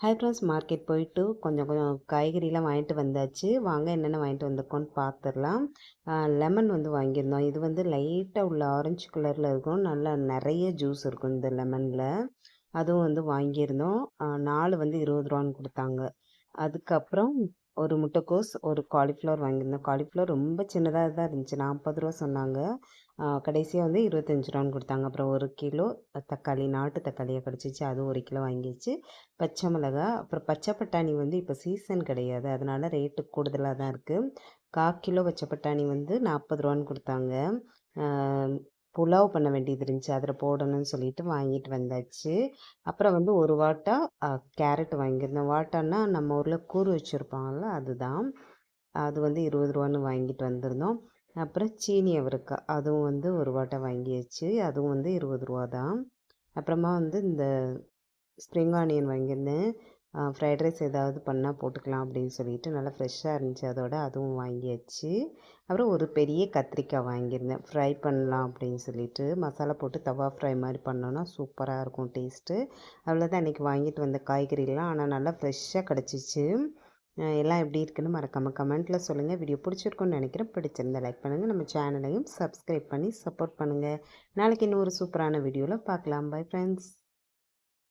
Hi friends market போயிட்டு கொஞ்சம் கொஞ்சம் காய்கறிலாம் வாங்கிட்டு வந்தாச்சு. வாங்க என்னென்ன வாங்கிட்டு வந்திருக்கோன்னு பார்த்துடலாம் லெமன் வந்து வாங்கியிருந்தோம். இது வந்து லைட்டாக உள்ள ஆரஞ்சு கலரில் இருக்கும். நல்லா நிறைய ஜூஸ் இருக்கும் இந்த லெமனில் அதுவும் வந்து வாங்கியிருந்தோம். நாலு வந்து இருபது ரூபான்னு கொடுத்தாங்க. அதுக்கப்புறம் ஒரு முட்டைக்கோஸ் ஒரு காலிஃப்ளவர் வாங்கியிருந்தோம் காலிஃப்ளவர் ரொம்ப சின்னதாக தான் இருந்துச்சு. நாற்பது ரூபா சொன்னாங்க. கடைசியாக வந்து இருபத்தஞ்சி ரூபான்னு கொடுத்தாங்க. அப்புறம் ஒரு கிலோ தக்காளி நாட்டு தக்காளியாக கிடச்சிச்சு. அதுவும் ஒரு கிலோ வாங்கிச்சு பச்சை மிளகா அப்புறம் பச்சை பட்டாணி வந்து இப்போ சீசன் கிடையாது. அதனால் ரேட்டு கூடுதலாக தான் இருக்குது கால் கிலோ பச்சை பட்டாணி வந்து நாற்பது ரூபான்னு கொடுத்தாங்க. புலாவ் பண்ண வேண்டியது இருந்துச்சு. அதில் போடணும்னு சொல்லிட்டு வாங்கிட்டு வந்தாச்சு. அப்புறம் வந்து ஒரு வாட்டா கேரட் வாங்கியிருந்தோம். வாட்டான்னா நம்ம ஊரில் கூறு வச்சுருப்பாங்கள்ல அதுதான். அது வந்து இருபது ரூபான்னு வாங்கிட்டு வந்திருந்தோம். அப்புறம் சீனி அவரைக்காய் அதுவும் வந்து ஒரு வாட்டை வாங்கியாச்சு. அதுவும் வந்து இருபது ரூபா தான் அப்புறமா வந்து இந்த ஸ்ப்ரிங் ஆனியன் வாங்கியிருந்தேன். ஃப்ரைட் ரைஸ் ஏதாவது பண்ணால் போட்டுக்கலாம் அப்படின்னு சொல்லிட்டு நல்லா ஃப்ரெஷ்ஷாக இருந்துச்சு. அதோட அதுவும் வாங்கியாச்சு அப்புறம் ஒரு பெரிய கத்திரிக்காய் வாங்கியிருந்தேன். ஃப்ரை பண்ணலாம் அப்படின்னு சொல்லிட்டு மசாலா போட்டு தவா ஃப்ரை மாதிரி பண்ணோன்னா சூப்பராக இருக்கும் டேஸ்ட்டு அவ்வளோதான் அன்றைக்கி வாங்கிட்டு வந்த காய்கறிலாம் ஆனால் நல்லா ஃப்ரெஷ்ஷாக கிடச்சிச்சு. எல்லாம் எப்படி இருக்குன்னு மறக்காமல் கமெண்ட்டில் சொல்லுங்கள் வீடியோ பிடிச்சிருக்குன்னு நினைக்கிறேன். பிடிச்சிருந்தா லைக் பண்ணுங்கள் நம்ம சேனலையும் சப்ஸ்கிரைப் பண்ணி சப்போர்ட் பண்ணுங்கள் நாளைக்கு இன்னொரு சூப்பரான வீடியோவில் பார்க்கலாம். Bye friends